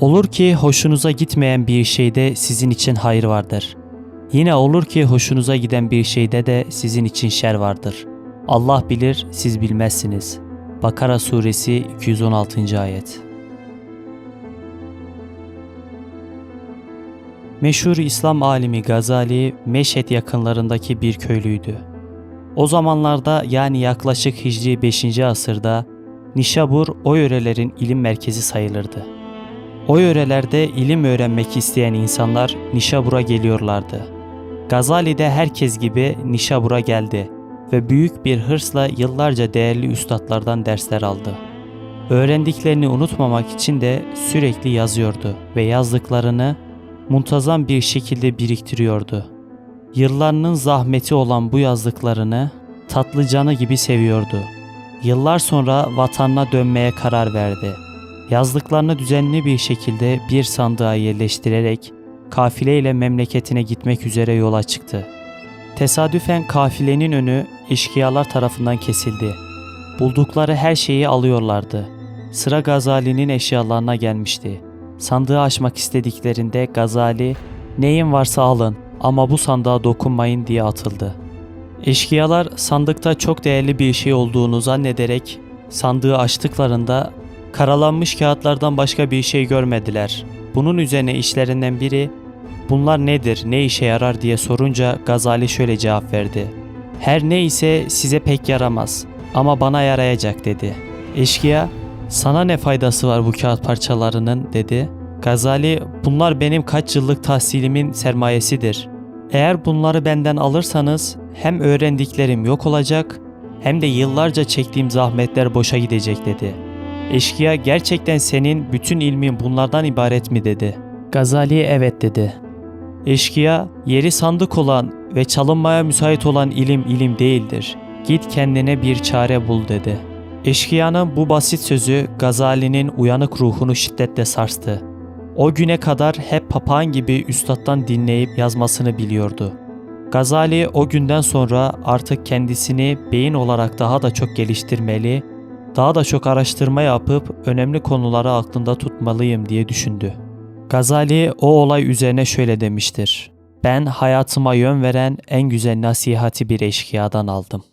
Olur ki hoşunuza gitmeyen bir şeyde sizin için hayır vardır. Yine olur ki hoşunuza giden bir şeyde de sizin için şer vardır. Allah bilir, siz bilmezsiniz. Bakara suresi 216. ayet. Meşhur İslam alimi Gazali, Meşhed yakınlarındaki bir köylüydü. O zamanlarda yani yaklaşık Hicri 5. asırda Nişabur o yörelerin ilim merkezi sayılırdı. O yörelerde ilim öğrenmek isteyen insanlar Nişabur'a geliyorlardı. Gazali de herkes gibi Nişabur'a geldi ve büyük bir hırsla yıllarca değerli üstadlardan dersler aldı. Öğrendiklerini unutmamak için de sürekli yazıyordu ve yazdıklarını muntazam bir şekilde biriktiriyordu. Yıllarının zahmeti olan bu yazdıklarını tatlı canı gibi seviyordu. Yıllar sonra vatanına dönmeye karar verdi. Yazdıklarını düzenli bir şekilde bir sandığa yerleştirerek kafileyle memleketine gitmek üzere yola çıktı. Tesadüfen kafilenin önü eşkıyalar tarafından kesildi. Buldukları her şeyi alıyorlardı. Sıra Gazali'nin eşyalarına gelmişti. Sandığı açmak istediklerinde Gazali, "Neyin varsa alın ama bu sandığa dokunmayın." diye atıldı. Eşkıyalar sandıkta çok değerli bir şey olduğunu zannederek sandığı açtıklarında karalanmış kağıtlardan başka bir şey görmediler. Bunun üzerine işlerinden biri bunlar nedir, ne işe yarar diye sorunca Gazali şöyle cevap verdi. Her ne ise size pek yaramaz ama bana yarayacak dedi. Eşkıya sana ne faydası var bu kağıt parçalarının dedi. Gazali bunlar benim kaç yıllık tahsilimin sermayesidir. Eğer bunları benden alırsanız hem öğrendiklerim yok olacak hem de yıllarca çektiğim zahmetler boşa gidecek dedi. Eşkıya gerçekten senin bütün ilmin bunlardan ibaret mi dedi. Gazali evet dedi. Eşkıya yeri sandık olan ve çalınmaya müsait olan ilim ilim değildir. Git kendine bir çare bul dedi. Eşkıyanın bu basit sözü Gazali'nin uyanık ruhunu şiddetle sarstı. O güne kadar hep papağan gibi üstattan dinleyip yazmasını biliyordu. Gazali o günden sonra artık kendisini beyin olarak daha da çok geliştirmeli, daha da çok araştırma yapıp önemli konuları aklında tutmalıyım diye düşündü. Gazali o olay üzerine şöyle demiştir. Ben hayatıma yön veren en güzel nasihati bir eşkıyadan aldım.